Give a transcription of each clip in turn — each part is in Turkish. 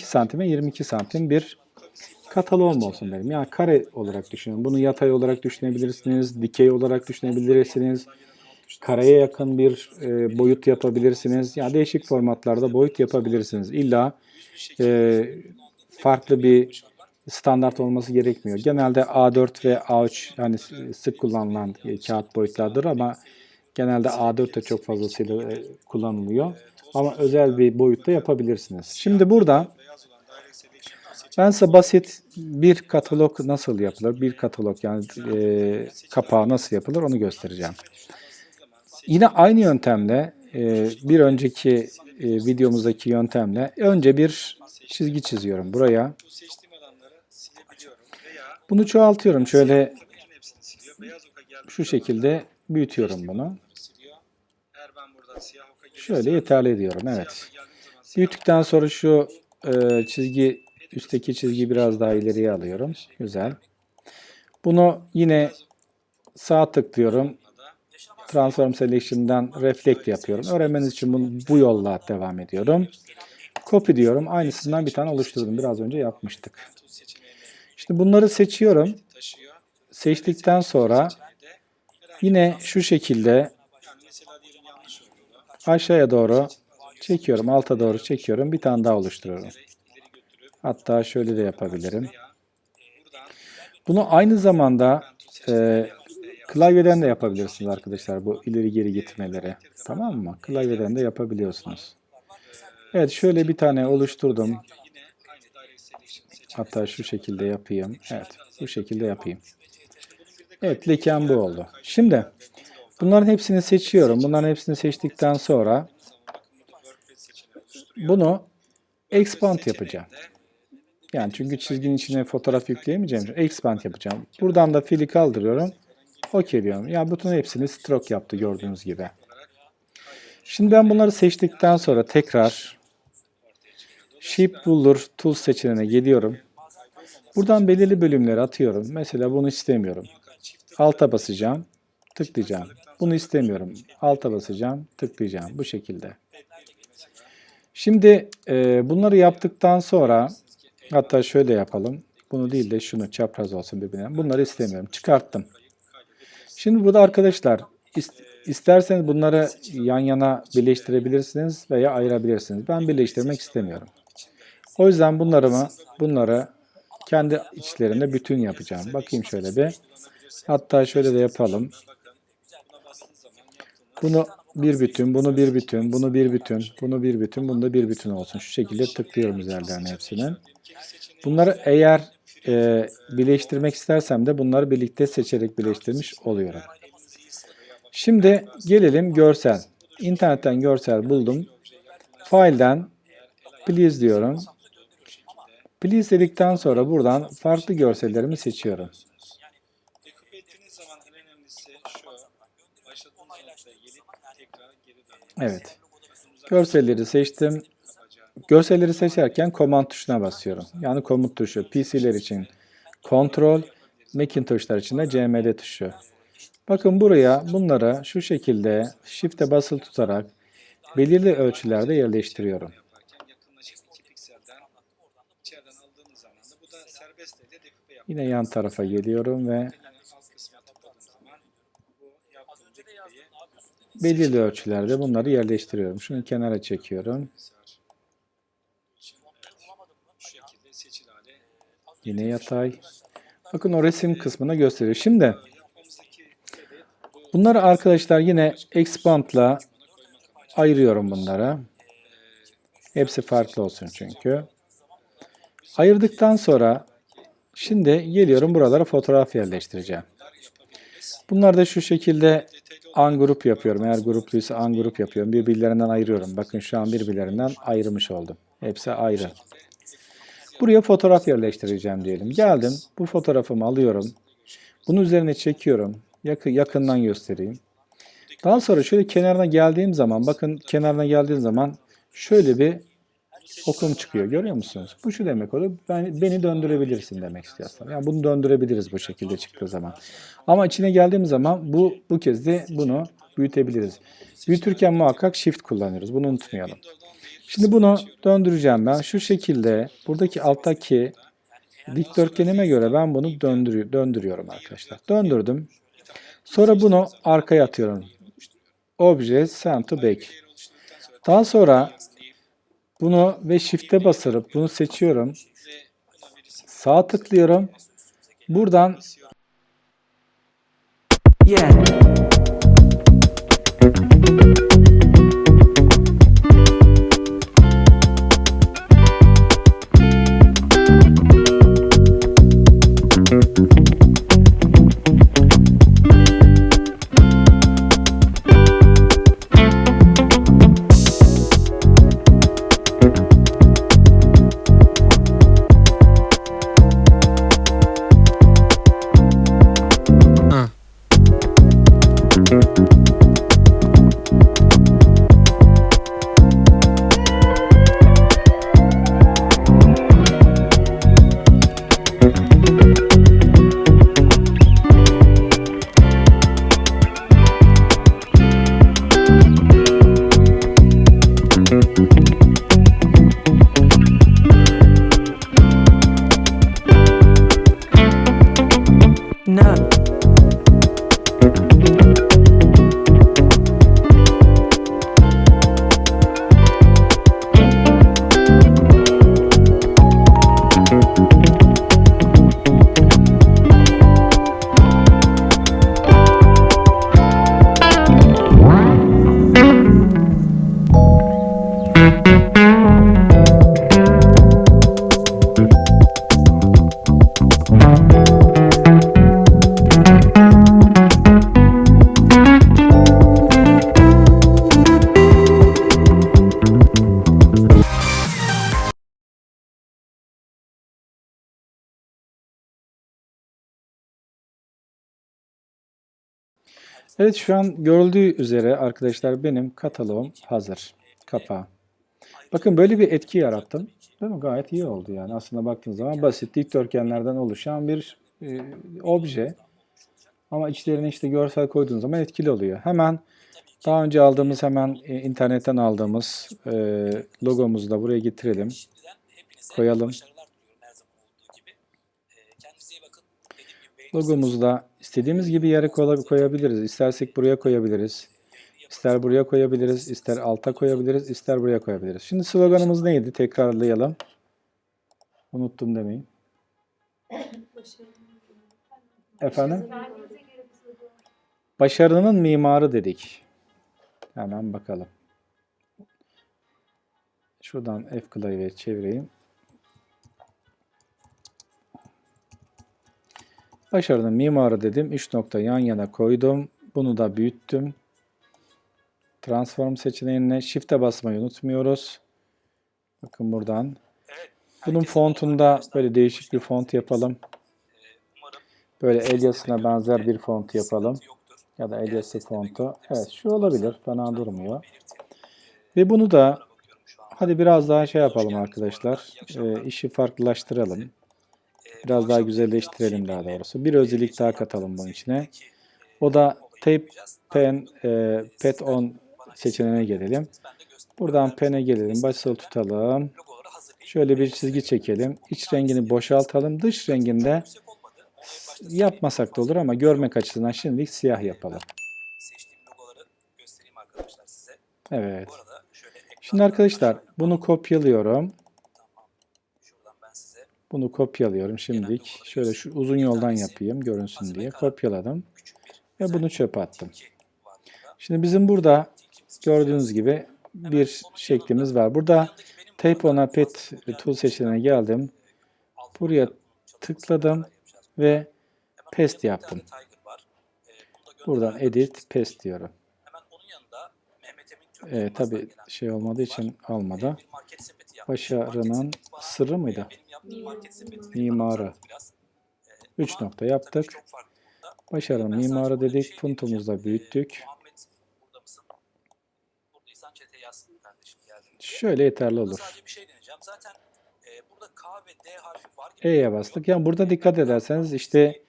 santime 22 santim bir kataloğum olsun dedim. Yani kare olarak düşünün. Bunu yatay olarak düşünebilirsiniz, dikey olarak düşünebilirsiniz. Kareye yakın bir e, boyut yapabilirsiniz. Yani değişik formatlarda boyut yapabilirsiniz. İlla e, farklı bir standart olması gerekmiyor. Genelde A4 ve A3 yani sık kullanılan e, kağıt boyutlardır ama genelde A4 de çok fazlasıyla e, kullanılıyor. Ama özel bir boyutta yapabilirsiniz. Şimdi burada ben size basit bir katalog nasıl yapılır, bir katalog yani e, kapağı nasıl yapılır onu göstereceğim. Yine aynı yöntemle e, bir önceki e, videomuzdaki yöntemle önce bir çizgi çiziyorum buraya. Bunu çoğaltıyorum. Şöyle şu şekilde büyütüyorum bunu. Eğer ben buradan siyah Şöyle yeterli ediyorum. Evet. Büyüttükten sonra şu e, çizgi üstteki çizgiyi biraz daha ileriye alıyorum. Güzel. Bunu yine sağ tıklıyorum. Transform Selection'dan Reflect yapıyorum. Öğrenmeniz için bunu, bu yolla devam ediyorum. Copy diyorum. Aynısından bir tane oluşturdum. Biraz önce yapmıştık. Şimdi bunları seçiyorum. Seçtikten sonra yine şu şekilde yani mesela diyelim yanlış oldu. Aşağıya doğru çekiyorum. Alta doğru çekiyorum. Bir tane daha oluşturuyorum. Hatta şöyle de yapabilirim. Bunu aynı zamanda e, klavyeden de yapabilirsiniz arkadaşlar bu ileri geri gitmeleri. Tamam mı? Klavyeden de yapabiliyorsunuz. Evet şöyle bir tane oluşturdum. Hatta şu şekilde yapayım. Evet bu şekilde yapayım. Evet lekem bu oldu. Şimdi bunların hepsini seçiyorum. Bunların hepsini seçtikten sonra bunu expand yapacağım. Yani çünkü çizginin içine fotoğraf yükleyemeyeceğim için expand yapacağım. Buradan da fili kaldırıyorum. OK diyorum. Yani bütün hepsini stroke yaptı gördüğünüz gibi. Şimdi ben bunları seçtikten sonra tekrar Shape Ruler Tools seçeneğine geliyorum. Buradan belirli bölümleri atıyorum. Mesela bunu istemiyorum. Alta basacağım. Tıklayacağım. Bunu istemiyorum. Alta basacağım. Tıklayacağım. Bu şekilde. Şimdi e, bunları yaptıktan sonra hatta şöyle yapalım. Bunu değil de şunu çapraz olsun birbirine. Bunları istemiyorum. Çıkarttım. Şimdi burada arkadaşlar ist- isterseniz bunları yan yana birleştirebilirsiniz veya ayırabilirsiniz. Ben birleştirmek istemiyorum. O yüzden bunlarımı bunları kendi içlerinde bütün yapacağım. Bakayım şöyle bir. Hatta şöyle de yapalım. Bunu bir bütün, bunu bir bütün, bunu bir bütün, bunu bir bütün, bunu da bir bütün olsun. Şu şekilde tıklıyorum üzerlerine hepsinin. Bunları eğer e, birleştirmek istersem de bunları birlikte seçerek birleştirmiş oluyorum. Şimdi gelelim görsel. İnternetten görsel buldum. File'den please diyorum. Please dedikten sonra buradan farklı görsellerimi seçiyorum. Evet. Görselleri seçtim. Görselleri seçerken command tuşuna basıyorum. Yani komut tuşu. PC'ler için Ctrl, Macintos'lar için de CMD tuşu. Bakın buraya bunları şu şekilde Shift'e basılı tutarak belirli ölçülerde yerleştiriyorum. Yaparken yakınlaşıp 2 pikselden içeriden aldığınız zaman da bu da serbest elde dekoupe yapmak. Yine yan tarafa geliyorum ve Yani alt kısmına tıkladığım zaman bu yaptığım dekoupeyi belirli ölçülerde bunları yerleştiriyorum. Şunu kenara çekiyorum. Yine yatay. Bakın o resim kısmını gösteriyor. Şimdi bunları arkadaşlar yine expand'la ayırıyorum bunları. Hepsi farklı olsun çünkü. Ayırdıktan sonra şimdi geliyorum buralara fotoğraf yerleştireceğim. Bunlar da şu şekilde an grup yapıyorum. Eğer grupluysa an grup yapıyorum. Birbirlerinden ayırıyorum. Bakın şu an birbirlerinden ayırmış oldum. Hepsi ayrı. Buraya fotoğraf yerleştireceğim diyelim. Geldim. Bu fotoğrafımı alıyorum. Bunu üzerine çekiyorum. Yakı, yakından göstereyim. Daha sonra şöyle kenarına geldiğim zaman bakın kenarına geldiğim zaman şöyle bir okum çıkıyor. Görüyor musunuz? Bu şu demek oluyor. Ben, beni döndürebilirsin demek istiyorsan. Yani bunu döndürebiliriz bu şekilde çıktığı zaman. Ama içine geldiğim zaman bu bu kez de bunu büyütebiliriz. Büyütürken muhakkak shift kullanıyoruz. Bunu unutmayalım. Şimdi bunu döndüreceğim ben. Şu şekilde buradaki alttaki dikdörtgenime göre ben bunu döndürü- döndürüyorum arkadaşlar. Döndürdüm. Sonra bunu arkaya atıyorum. Obje send to back. Daha sonra bunu ve shift'e basarıp bunu seçiyorum. Sağ tıklıyorum. Buradan Yeah. up. Evet şu an görüldüğü üzere arkadaşlar benim kataloğum hazır. Kapağı. Bakın böyle bir etki yarattım. Değil mi? Gayet iyi oldu yani. Aslında baktığınız zaman basit dikdörtgenlerden oluşan bir e, obje. Ama içlerine işte görsel koyduğunuz zaman etkili oluyor. Hemen daha önce aldığımız hemen e, internetten aldığımız e, logomuzu da buraya getirelim. Koyalım. Logomuzu da istediğimiz gibi yere koy- koyabiliriz. İstersek buraya koyabiliriz. İster buraya koyabiliriz, ister alta koyabiliriz, ister buraya koyabiliriz. Şimdi sloganımız neydi? Tekrarlayalım. Unuttum demeyin. Efendim? Başarının mimarı dedik. Hemen bakalım. Şuradan F klavye çevireyim. Başarının mimarı dedim. 3 nokta yan yana koydum. Bunu da büyüttüm. Transform seçeneğine Shift'e basmayı unutmuyoruz. Bakın buradan. Bunun fontunda böyle değişik bir font yapalım. Böyle el yazısına benzer bir font yapalım. Ya da el yazısı fontu. Evet şu olabilir. Fena durmuyor. Ve bunu da hadi biraz daha şey yapalım arkadaşlar. Ee, işi farklılaştıralım. Biraz daha güzelleştirelim daha doğrusu. Bir özellik daha katalım bunun içine. O da Tape Pen e, Pet On seçeneğine gelelim. Buradan pen'e gelelim. Basılı tutalım. Şöyle bir çizgi çekelim. İç rengini boşaltalım. Dış renginde yapmasak da olur ama görmek açısından şimdilik siyah yapalım. Evet. Şimdi arkadaşlar bunu kopyalıyorum. tamam. Şuradan ben size Bunu kopyalıyorum şimdilik. Şöyle şu uzun yoldan yapayım görünsün diye. Kopyaladım. Ve bunu çöpe attım. Şimdi bizim burada gördüğünüz gibi bir şeklimiz var. Burada Tape on a Pet tool seçeneğine geldim. Buraya tıkladım ve paste yaptım. Buradan edit paste diyorum. Tabii gelen şey olmadığı için almadı. sepeti yapmış. Başarının sırrı mıydı? Ee, 3 ama nokta yaptık. burada bir dedik. şey Fontumuzu da deneyeceğim. büyüttük. Diye. Şöyle yeterli olur. sadece bir şey deneyeceğim. Zaten e, burada K ve D harfi var gibi. E'ye bastık. Yani burada dikkat ederseniz işte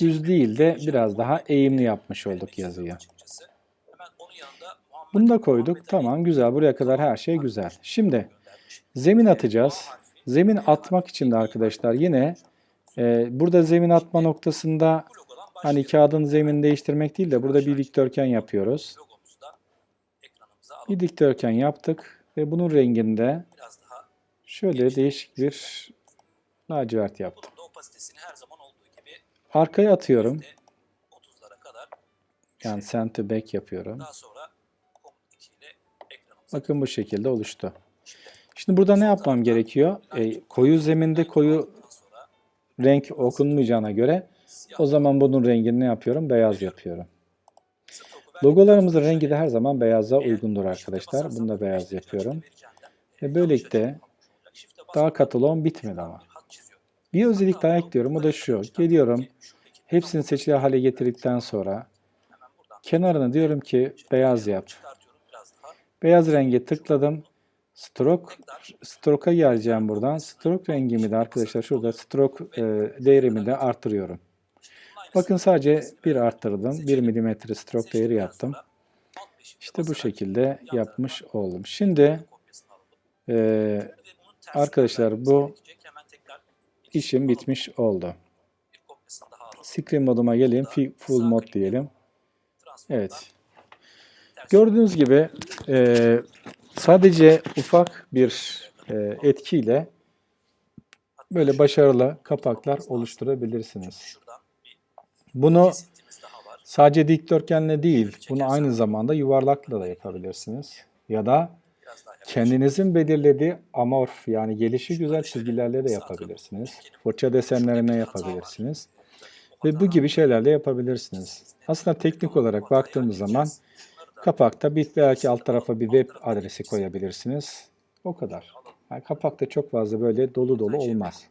düz değil de biraz daha eğimli yapmış olduk yazıyı. Açıkçası. Hemen onun yanında Muhammed Bunu da koyduk. Tamam güzel. Buraya kadar her şey güzel. Şimdi zemin atacağız. Zemin atmak için de arkadaşlar yine e, burada zemin atma noktasında hani kağıdın zemin değiştirmek değil de burada bir dikdörtgen yapıyoruz. Bir dikdörtgen yaptık ve bunun renginde şöyle değişik bir lacivert yaptım. Arkaya atıyorum. %30'lara kadar Yani send to back yapıyorum. Bakın bu şekilde oluştu. Şimdi burada ne yapmam gerekiyor? E, koyu zeminde koyu renk okunmayacağına göre o zaman bunun rengini ne yapıyorum? Beyaz yapıyorum. Logolarımızın rengi de her zaman beyaza uygundur arkadaşlar. Bunu da beyaz yapıyorum. Ve böylelikle Daha katalon bitmedi ama. bir özellik daha ekliyorum. O da şu. Geliyorum. Hepsini seçili hale getirdikten sonra kenarına diyorum ki beyaz yap. Beyaz renge tıkladım. Stroke, stroke'a geleceğim buradan. Stroke rengimi de arkadaşlar şurada stroke e, değerimi de arttırıyorum. Bakın sadece bir arttırdım. 1 milimetre stroke değeri yaptım. İşte bu şekilde yapmış oldum. Şimdi e, arkadaşlar, bu işim bitmiş oldu. Screen moduma geleyim. Full mod diyelim. Evet. Gördüğünüz gibi e, sadece ufak bir e, etkiyle böyle başarılı kapaklar oluşturabilirsiniz. Bunu sadece dikdörtgenle değil, bunu aynı zamanda yuvarlakla da yapabilirsiniz. Ya da kendinizin belirlediği amorf yani gelişi güzel çizgilerle de yapabilirsiniz. Fırça desenlerine yapabilirsiniz. Ve bu gibi şeylerle yapabilirsiniz. Aslında teknik olarak baktığımız zaman kapakta bir belki alt tarafa bir web adresi koyabilirsiniz. O kadar. Yani kapakta çok fazla böyle dolu dolu olmaz.